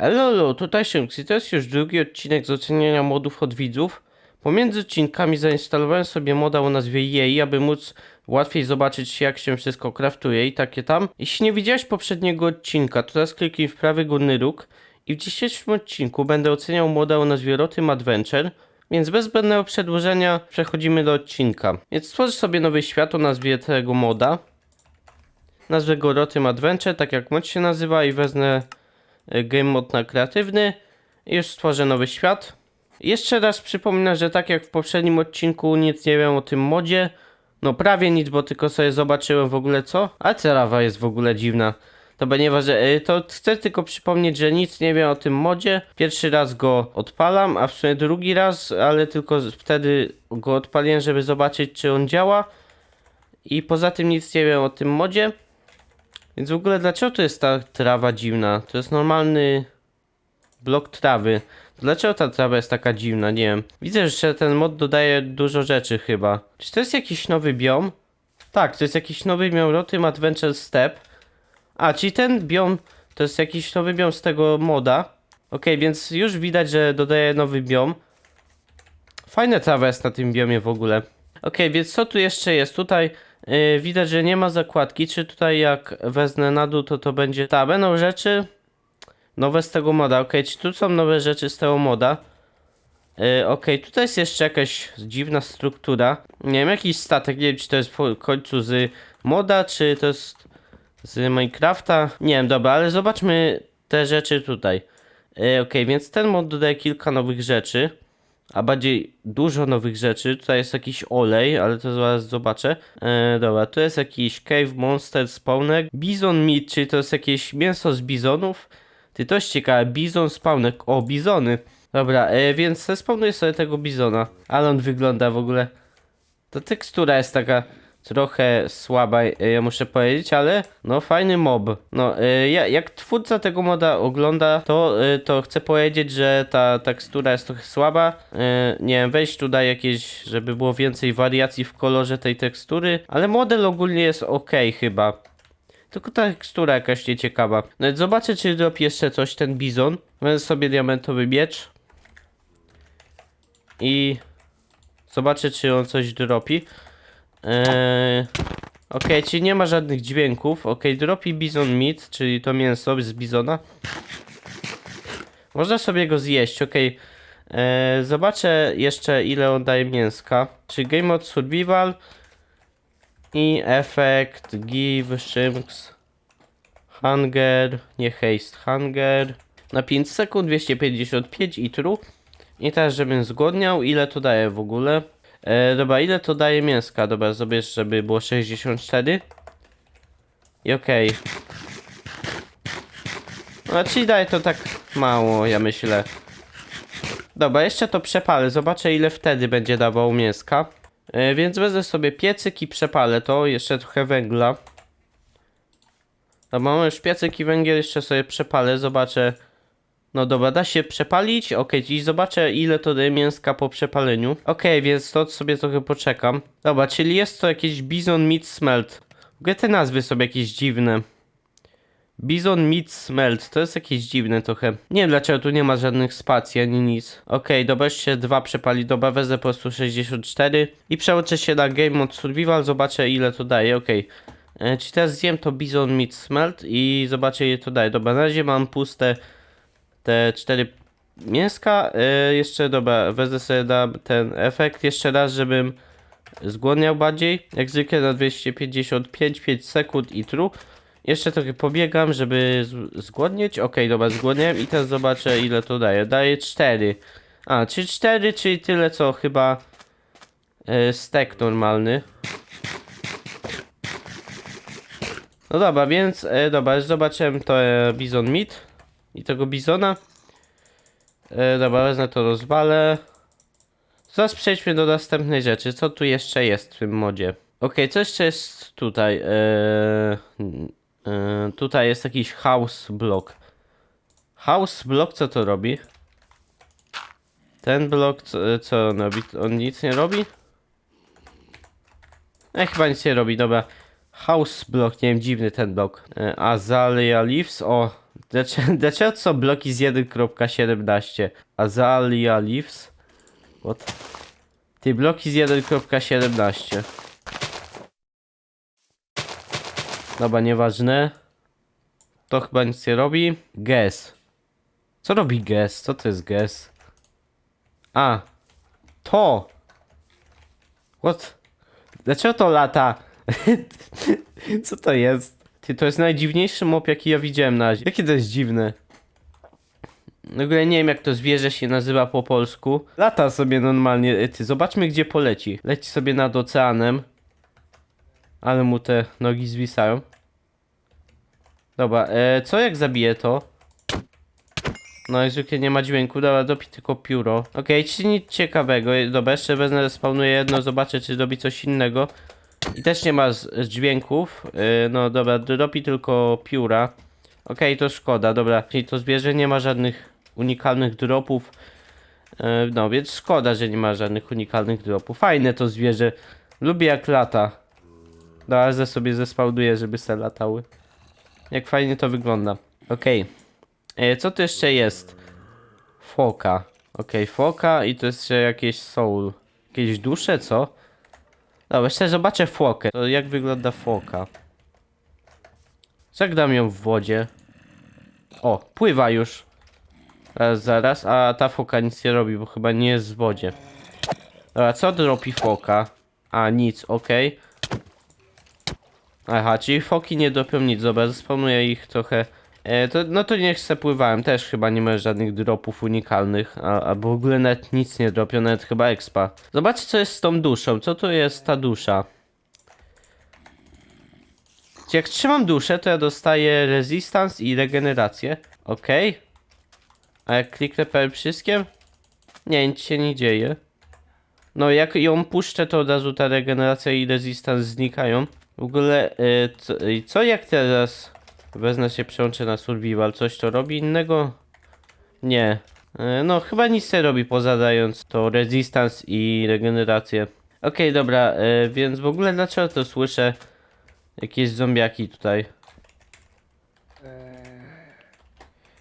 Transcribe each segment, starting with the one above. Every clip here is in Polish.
Elo, tutaj Szymks i to jest już drugi odcinek z oceniania modów od widzów. Pomiędzy odcinkami zainstalowałem sobie moda o nazwie jej, aby móc łatwiej zobaczyć jak się wszystko kraftuje i takie tam. Jeśli nie widziałeś poprzedniego odcinka, to teraz kliknij w prawy górny róg i w dzisiejszym odcinku będę oceniał moda o nazwie Rotym Adventure, więc bez zbędnego przedłużenia przechodzimy do odcinka. Więc stworz sobie nowy świat o nazwie tego moda. Nazwę go Rotym Adventure, tak jak mod się nazywa i wezmę game mod na kreatywny już stworzę nowy świat. Jeszcze raz przypominam, że tak jak w poprzednim odcinku nic nie wiem o tym modzie. No prawie nic, bo tylko sobie zobaczyłem w ogóle co. A trawa jest w ogóle dziwna. To ponieważ e, to chcę tylko przypomnieć, że nic nie wiem o tym modzie. Pierwszy raz go odpalam, a w sumie drugi raz, ale tylko wtedy go odpaliłem, żeby zobaczyć czy on działa. I poza tym nic nie wiem o tym modzie. Więc w ogóle dlaczego to jest ta trawa dziwna? To jest normalny blok trawy. Dlaczego ta trawa jest taka dziwna? Nie wiem. Widzę, że ten mod dodaje dużo rzeczy chyba. Czy to jest jakiś nowy biom? Tak, to jest jakiś nowy biom Rotym Adventure Step. A, czyli ten biom to jest jakiś nowy biom z tego moda. Okej, więc już widać, że dodaje nowy biom. Fajna trawa jest na tym biomie w ogóle. Okej, więc co tu jeszcze jest? Tutaj widać, że nie ma zakładki. Czy tutaj jak wezmę na dół, to to będzie... Ta, będą rzeczy nowe z tego moda. Okej, czy tu są nowe rzeczy z tego moda? Yy, Okej, tutaj jest jeszcze jakaś dziwna struktura. Nie wiem, jakiś statek. Nie wiem, czy to jest w końcu z moda, czy to jest z Minecrafta. Nie wiem, dobra, ale zobaczmy te rzeczy tutaj. Yy, Okej, więc ten mod dodaje kilka nowych rzeczy a bardziej dużo nowych rzeczy. Tutaj jest jakiś olej, ale to zaraz zobaczę. E, dobra, tu jest jakiś Cave Monster Spawner. Bizon Meat, czyli to jest jakieś mięso z bizonów. Ty to jest ciekawe, bizon spawner. O, bizony. Dobra, e, więc spawnuję sobie tego bizona. Ale on wygląda w ogóle... Ta tekstura jest taka trochę słaba, e, ja muszę powiedzieć, ale no fajny mob. No, e, ja, jak twórca tego moda ogląda, to, e, to chcę powiedzieć, że ta tekstura jest trochę słaba. Nie wiem, weź tutaj jakieś, żeby było więcej wariacji w kolorze tej tekstury, ale model ogólnie jest ok chyba. Tylko ta tekstura jakaś nieciekawa. No zobaczę, czy dropi jeszcze coś ten bizon. Wezmę sobie diamentowy miecz. I zobaczę, czy on coś dropi. Eee, Okej, czyli nie ma żadnych dźwięków. Okej, dropi bizon meat, czyli to mięso z bizona. Można sobie go zjeść, okej. Eee, zobaczę jeszcze ile on daje mięska. Czyli game mode survival i effect, give, shrinks, hunger, nie haste, hunger. Na 5 sekund 255 i. I teraz żebym zgodniał ile to daje w ogóle. E, dobra, ile to daje mięska? Dobra, zrobię, żeby było 64. I okej. No, czyli daje to tak mało, ja myślę. Dobra, jeszcze to przepalę. Zobaczę, ile wtedy będzie dawał mięska. E, więc wezmę sobie piecyk i przepalę to. Jeszcze trochę węgla. Dobra, mamy już piecyk i węgiel, jeszcze sobie przepalę. Zobaczę. No dobra, da się przepalić? Okej, czyli zobaczę ile to daje mięska po przepaleniu. Okej, więc to sobie trochę poczekam. Dobra, czyli jest to jakieś Bison Meat Smelt. W ogóle te nazwy są jakieś dziwne. Bison Meat Smelt, to jest jakieś dziwne trochę. Nie wiem dlaczego tu nie ma żadnych spacji ani nic. Okej, dobra, jeszcze dwa przepali, dobra, wezmę po prostu 64 i przełączę się na Game Mode Survival, zobaczę ile to daje, okej. E, Czyli teraz zjem to Bison Meat Smelt i zobaczę ile to daje. Dobra, na razie mam puste te cztery mięska. E, jeszcze dobra, wezmę sobie na ten efekt jeszcze raz, żebym zgłodniał bardziej. Jak zwykle na 255, 5 sekund i true. Jeszcze trochę pobiegam, żeby zgłodnieć. Okej, dobra, zgłodniałem i teraz zobaczę ile to daje. Daje 4. A, czyli 4, czyli tyle co chyba e, stek normalny. No dobra, więc e, dobra, już zobaczyłem to e, Bizon Meat i tego Bizona. E, dobra, wezmę to rozwalę. Zaraz przejdźmy do następnej rzeczy. Co tu jeszcze jest w tym modzie? Okej, co jeszcze jest tutaj? E, e, tutaj jest jakiś house block. House block co to robi? Ten blok co, co on robi? On nic nie robi? E, chyba nic nie robi, dobra. House block, nie wiem, dziwny ten blok. E, Azalea Leaves, o, Dlaczego, dlaczego są bloki z 1.17? Azalia Leaves? What? Ty bloki z 1.17. Dobra, nieważne. To chyba nic nie robi. Guess. Co robi guess? Co to jest guess? A. To. What? Dlaczego to lata? Co to jest? Ty, to jest najdziwniejszy mop, jaki ja widziałem na razie. Jakie to jest dziwne? W ogóle nie wiem, jak to zwierzę się nazywa po polsku. Lata sobie normalnie. E, Ty, zobaczmy, gdzie poleci. Leci sobie nad oceanem. Ale mu te nogi zwisają. Dobra, e, co jak zabiję to? No i zwykle nie ma dźwięku, dobra, dopi tylko pióro. Okej, czy nic ciekawego. Dobra, jeszcze wezmę, spawnuję jedno, zobaczę, czy dobi coś innego. I też nie ma z, z dźwięków. Yy, no dobra, dopi tylko pióra. Okej, to szkoda, dobra. Czyli to zwierzę nie ma żadnych unikalnych dropów. Yy, no, więc szkoda, że nie ma żadnych unikalnych dropów. Fajne to zwierzę. Lubię jak lata. Dobra, ze sobie zespałduję, żeby se latały. Jak fajnie to wygląda. Okej. E, Co to jeszcze jest? Foka. Okej, foka i to jest jeszcze jakieś soul. Jakieś dusze, co? Dobra, jeszcze zobaczę fokę. To jak wygląda foka? Zagram ją w wodzie. O, pływa już. Zaraz, zaraz. A ta foka nic nie robi, bo chyba nie jest w wodzie. Dobra, co dropi foka? A, nic, okej. Aha, czyli foki nie dopią nic. Dobra, zespawnuję ich trochę. E, to, no to niech se pływałem. Też chyba nie ma żadnych dropów unikalnych. A, a w ogóle nawet nic nie dropią, nawet chyba expa. Zobaczcie co jest z tą duszą. Co to jest ta dusza? Jak trzymam duszę, to ja dostaję resistance i regenerację. Ok. A jak kliknę pewnym wszystkim? Nie, nic się nie dzieje. No jak ją puszczę, to od razu ta regeneracja i resistance znikają. W ogóle, y, co, y, co jak teraz wezmę się przełączę na survival, coś to robi innego? Nie. Y, no chyba nic nie robi poza dając to resistance i regenerację. Okej, dobra, y, więc w ogóle dlaczego to słyszę jakieś zombiaki tutaj?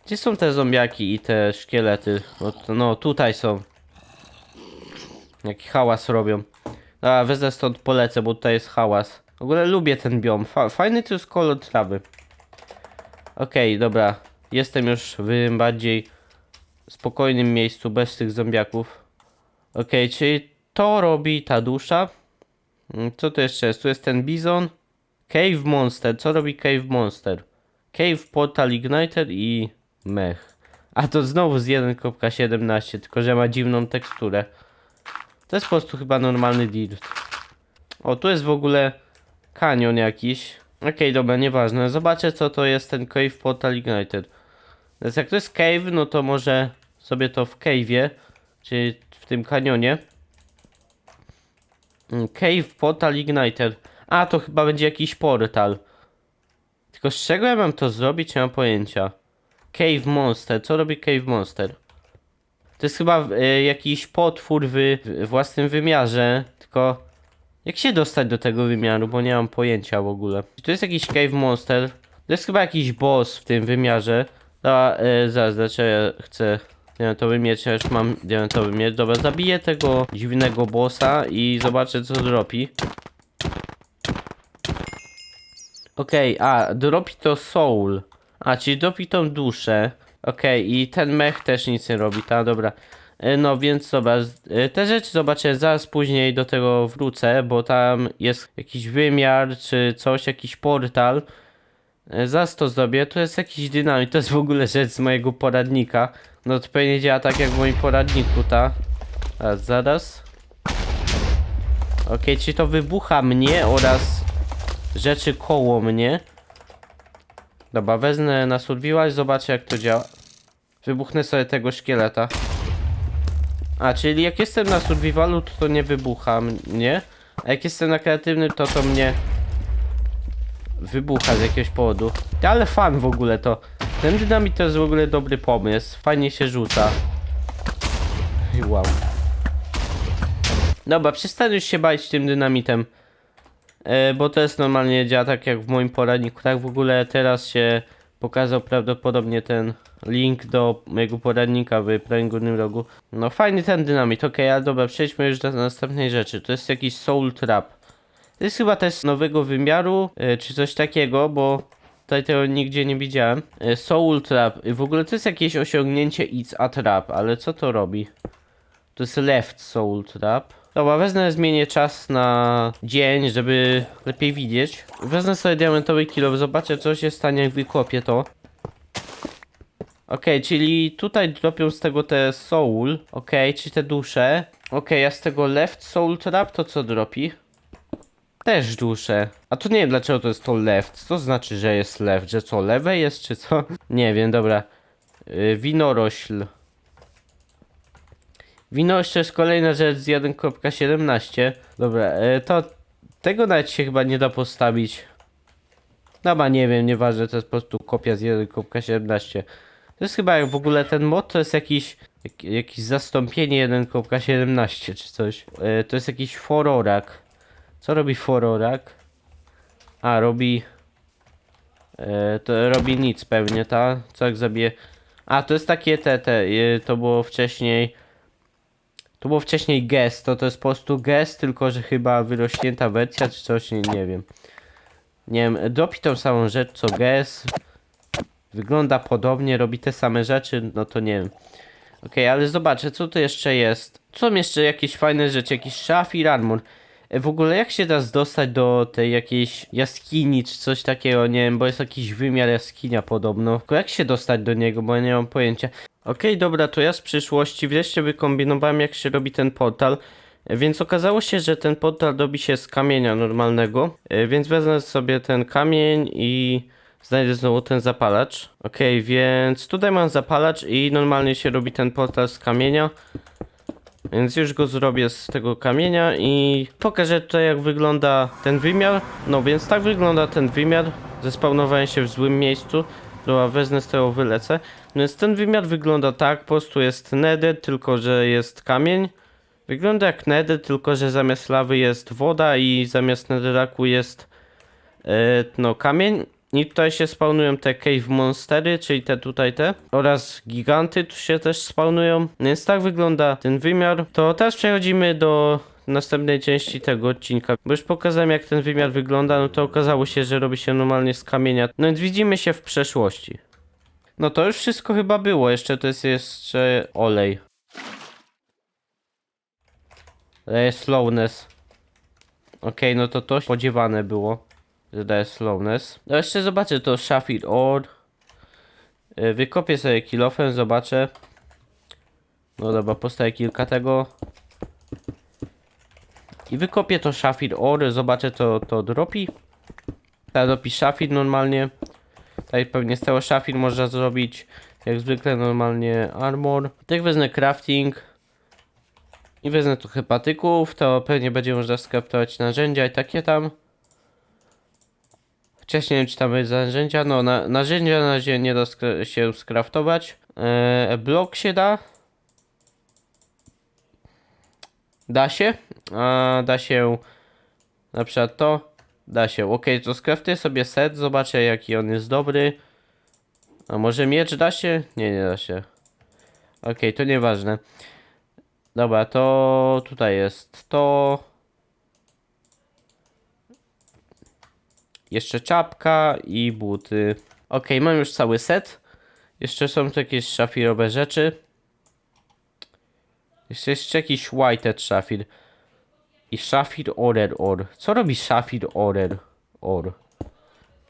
Gdzie są te zombiaki i te szkielety? No, tutaj są. Jaki hałas robią. A, wezmę stąd polecę, bo tutaj jest hałas. W ogóle lubię ten biom. Fa fajny to jest kolor trawy. Okej, dobra. Jestem już w bardziej spokojnym miejscu, bez tych zombiaków. Okej, czyli to robi ta dusza. Mm, Co to jeszcze jest? Tu jest ten bizon. Cave Monster. Co robi Cave Monster? Cave Portal Igniter i mech. A to znowu z 1.17, tylko że ma dziwną teksturę. To jest po prostu chyba normalny dirt. O, tu jest w ogóle kanion jakiś. Okej, dobra, nieważne. Zobaczę co to jest ten Cave Portal Ignited. Więc jak to jest cave, no to może sobie to w cave'ie, czyli w tym kanionie. Mm, Cave Portal Ignited. A, to chyba będzie jakiś portal. Tylko z czego ja mam to zrobić? Nie mam pojęcia. Cave Monster. Co robi Cave Monster? To jest chyba e, jakiś potwór w, w własnym wymiarze, tylko jak się dostać do tego wymiaru, bo nie mam pojęcia w ogóle. To jest jakiś cave monster, to jest chyba jakiś boss w tym wymiarze. Dobra, e, zaraz, dlaczego ja chcę diamentowy miecz, ja już mam diamentowy miecz. Dobra, zabiję tego dziwnego bossa i zobaczę co dropi. Okej, a, dropi to soul. A, czyli dropi tą duszę. Okej, i ten mech też nic nie robi, ta, dobra. E, No więc dobra, z- e, te rzeczy zobaczę zaraz później do tego wrócę, bo tam jest jakiś wymiar czy coś, jakiś portal. E, Zaraz to zrobię, to jest jakiś dynamit, to jest w ogóle rzecz z mojego poradnika. No to pewnie działa tak jak w moim poradniku, ta. A zaraz. Okej, czyli to wybucha mnie oraz rzeczy koło mnie. Dobra, wezmę na survival zobaczę jak to działa. Wybuchnę sobie tego szkieleta. A, czyli jak jestem na survivalu, to to nie wybucha mnie. A jak jestem na kreatywnym, to to mnie wybucha z jakiegoś powodu. Ale fan w ogóle to. Ten dynamit to jest w ogóle dobry pomysł. Fajnie się rzuca. I Wow. Dobra, przestanę już się bać tym dynamitem. E, bo to jest normalnie działa tak jak w moim poradniku. Tak w ogóle teraz się pokazał prawdopodobnie ten link do mojego poradnika w prawym górnym rogu. No fajny ten dynamit, okej, ale dobra, przejdźmy już do następnej rzeczy. To jest jakiś soul trap. To jest chyba też nowego wymiaru, e, czy coś takiego, bo tutaj tego nigdzie nie widziałem. E, Soul Trap. W ogóle to jest jakieś osiągnięcie It's a Trap, ale co to robi? To jest Left Soul Trap. Dobra, wezmę, zmienię czas na dzień, żeby lepiej widzieć. Wezmę sobie diamentowy kilo, zobaczę co się stanie jak wykopię to. Okej, czyli tutaj dropią z tego te soul. Okej, czyli te dusze. Okej, a z tego left soul trap to co dropi? Też dusze. A to nie wiem dlaczego to jest to left. Co znaczy, że jest left? Że co, lewe jest czy co? Nie wiem, dobra. Yy, winorośl. Winorośl to jest kolejna rzecz z 1.17. Dobra, yy, to tego nawet się chyba nie da postawić. Dobra, nie wiem, nieważne, to jest po prostu kopia z 1.17. To jest chyba jak w ogóle ten mod to jest jakiś jak, jakieś zastąpienie 1.17 czy coś. Yy, to jest jakiś fororak. Co robi fororak? A, robi... E, to robi nic pewnie, ta? Co jak zabije... A, to jest takie te, te, e, to było wcześniej... To było wcześniej gest, to to jest po prostu gest, tylko że chyba wyrośnięta wersja czy coś, nie, nie wiem. Nie wiem, dropi tą samą rzecz co gest. Wygląda podobnie, robi te same rzeczy, no to nie wiem. Okej, ale zobaczę, co tu jeszcze jest. Są jeszcze jakieś fajne rzeczy, jakiś szafir armor. E, W ogóle jak się teraz dostać do tej jakiejś jaskini czy coś takiego, nie wiem, bo jest jakiś wymiar jaskinia podobno. Tylko jak się dostać do niego, bo ja nie mam pojęcia. Okej, dobra, to ja z przyszłości wreszcie wykombinowałem jak się robi ten portal. Więc okazało się, że ten portal robi się z kamienia normalnego. E, Więc wezmę sobie ten kamień i znajdę znowu ten zapalacz. Okej, więc tutaj mam zapalacz i normalnie się robi ten portal z kamienia. Więc już go zrobię z tego kamienia i pokażę tutaj jak wygląda ten wymiar. No więc tak wygląda ten wymiar. Zespawnowałem się w złym miejscu. Dobra, wezmę z tego wylecę. No więc ten wymiar wygląda tak, po prostu jest nether, tylko że jest kamień. Wygląda jak nether, tylko że zamiast lawy jest woda i zamiast netherraku jest e, no kamień. I tutaj się spawnują te cave monstery, czyli te tutaj te. Oraz giganty tu się też spawnują. Więc tak wygląda ten wymiar. To teraz przechodzimy do następnej części tego odcinka. Bo już pokazałem jak ten wymiar wygląda, no to okazało się, że robi się normalnie z kamienia. No więc widzimy się w przeszłości. No to już wszystko chyba było. Jeszcze to jest jeszcze olej. Daje slowness. Okej, no to to spodziewane było, że daje slowness. No jeszcze zobaczę to Shafir Ore. Wykopię sobie kilofem, zobaczę. No dobra, postawię kilka tego. I wykopię to Shafir Ore, zobaczę co to dropi. Ta dropi normalnie. Tutaj pewnie z tego Shafir można zrobić jak zwykle normalnie armor. Tak wezmę crafting. I wezmę trochę patyków, to pewnie będzie można skraftować narzędzia i takie tam. Chociaż nie wiem czy tam jest narzędzia, no na, narzędzia na razie nie da się skraftować. Eee, blok się da. Da się. A da się na przykład to. Da się. Ok, to skraftuję sobie set, zobaczę jaki on jest dobry. A może miecz da się? Nie, nie da się. Ok, to nieważne. Dobra, to tutaj jest to. Jeszcze czapka i buty. Ok, mam już cały set. Jeszcze są tu jakieś szafirowe rzeczy. Jeszcze jest jakiś whited szafir. I szafir orer or. Co robi szafir orer or?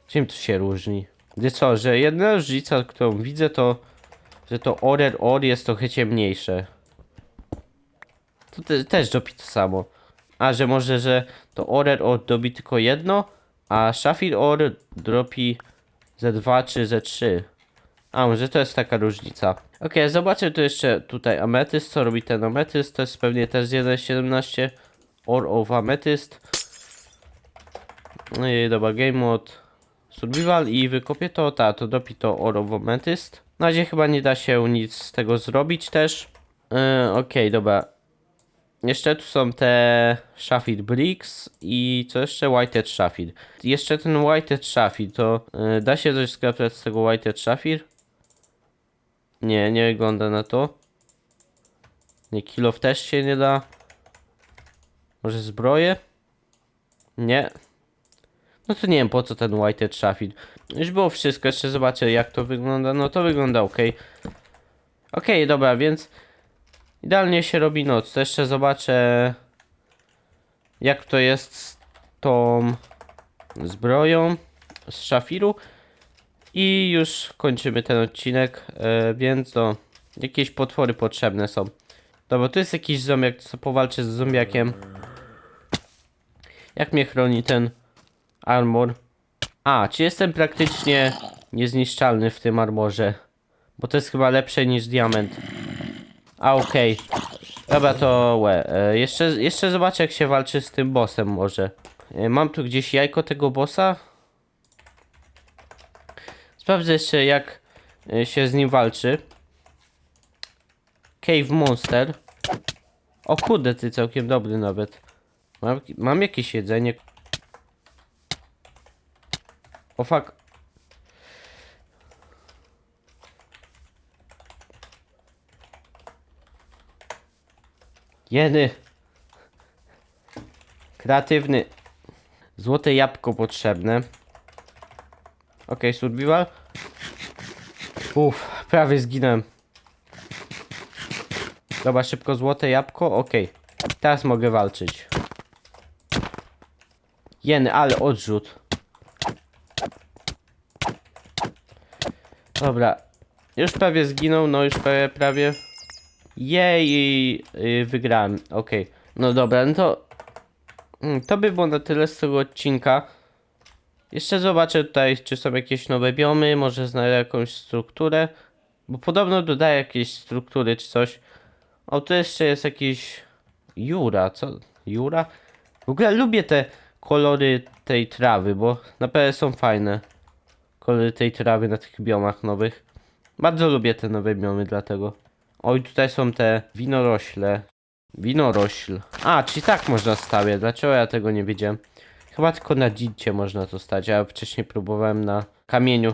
Czym to się różni? Gdy co, że jedna różnica, którą widzę to, że to orer or jest trochę ciemniejsze. To te, też dobi to samo. A, że może, że to Orer or dobi tylko jedno, a Shafir or dropi ze 2 czy ze 3. A, może to jest taka różnica. Ok, zobaczę tu jeszcze tutaj ametyst, co robi ten ametyst, to jest pewnie też z 1.17 Or of Amethyst. I dobra, game mode survival i wykopię to, ta, to dopi to Or of Amethyst. Na razie chyba nie da się nic z tego zrobić też. Yy, Okej, dobra. Jeszcze tu są te Shafir Bricks i co jeszcze? Whited Shafir. Jeszcze ten Whited Shafir, to y, da się coś skrapać z tego Whited Shafir? Nie, nie wygląda na to. Nie, kilof też się nie da. Może zbroje? Nie. No to nie wiem po co ten Whited Shafir. Już było wszystko, jeszcze zobaczę jak to wygląda. No to wygląda ok. Okej, dobra, więc idealnie się robi noc. To jeszcze zobaczę jak to jest z tą zbroją z szafiru. I już kończymy ten odcinek, e, więc no, jakieś potwory potrzebne są. Dobra, tu jest jakiś zombiak, co powalczy z zombiakiem. Jak mnie chroni ten armor? A, czy jestem praktycznie niezniszczalny w tym armorze? Bo to jest chyba lepsze niż diament. A, okej. Dobra, to łe. E, jeszcze, jeszcze zobaczę, jak się walczy z tym bossem może. E, mam tu gdzieś jajko tego bossa. Sprawdzę jeszcze, jak e, się z nim walczy. Cave Monster. O kurde, ty całkiem dobry nawet. Mam, mam jakieś jedzenie. O fuck. Jedy. Kreatywny. Złote jabłko potrzebne. Ok, survival. Uff, prawie zginąłem. Dobra, szybko złote jabłko. Ok. Teraz mogę walczyć. Jeny, ale odrzut. Dobra. Już prawie zginął, no już prawie, prawie. Jej, i, y, wygrałem. Okej. No dobra, no to. mm, To by było na tyle z tego odcinka. Jeszcze zobaczę tutaj, czy są jakieś nowe biomy, może znajdę jakąś strukturę. Bo podobno dodaję jakieś struktury czy coś. O, tu jeszcze jest jakiś. Jura, co? Jura? W ogóle lubię te kolory tej trawy, bo naprawdę są fajne. Kolory tej trawy na tych biomach nowych. Bardzo lubię te nowe biomy, dlatego. Oj, tutaj są te winorośle. Winorośl. A, czyli tak można stawiać. Dlaczego ja tego nie wiedziałem? Chyba tylko na dzidzie można to stać, ja wcześniej próbowałem na kamieniu.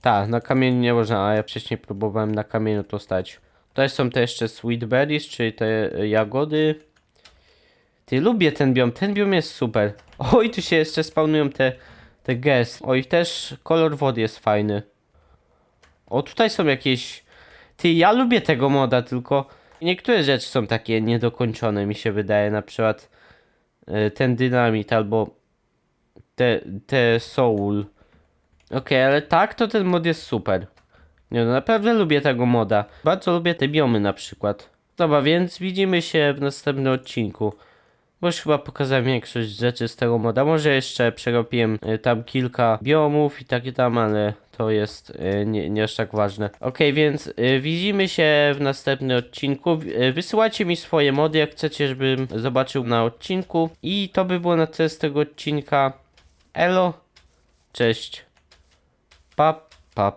Tak, na kamieniu nie można, a ja wcześniej próbowałem na kamieniu to stać. Tutaj są te jeszcze sweet berries, czyli te jagody. Ty, lubię ten biom, ten biom jest super. Oj, tu się jeszcze spawnują te, te gest. Oj, też kolor wody jest fajny. O, tutaj są jakieś... Ty, ja lubię tego moda, tylko niektóre rzeczy są takie niedokończone, mi się wydaje. Na przykład y, ten dynamit albo te, te soul. Okej, ale tak, to ten mod jest super. Nie, no naprawdę lubię tego moda. Bardzo lubię te biomy na przykład. Dobra, więc widzimy się w następnym odcinku. Bo już chyba pokazałem większość rzeczy z tego moda. Może jeszcze przerobiłem y, tam kilka biomów i takie tam, ale to jest y, nie, nie aż tak ważne. Ok, więc y, widzimy się w następnym odcinku. Wysyłajcie mi swoje mody, jak chcecie, żebym zobaczył na odcinku. I to by było na tyle z tego odcinka. Elo, cześć. Pa, pa,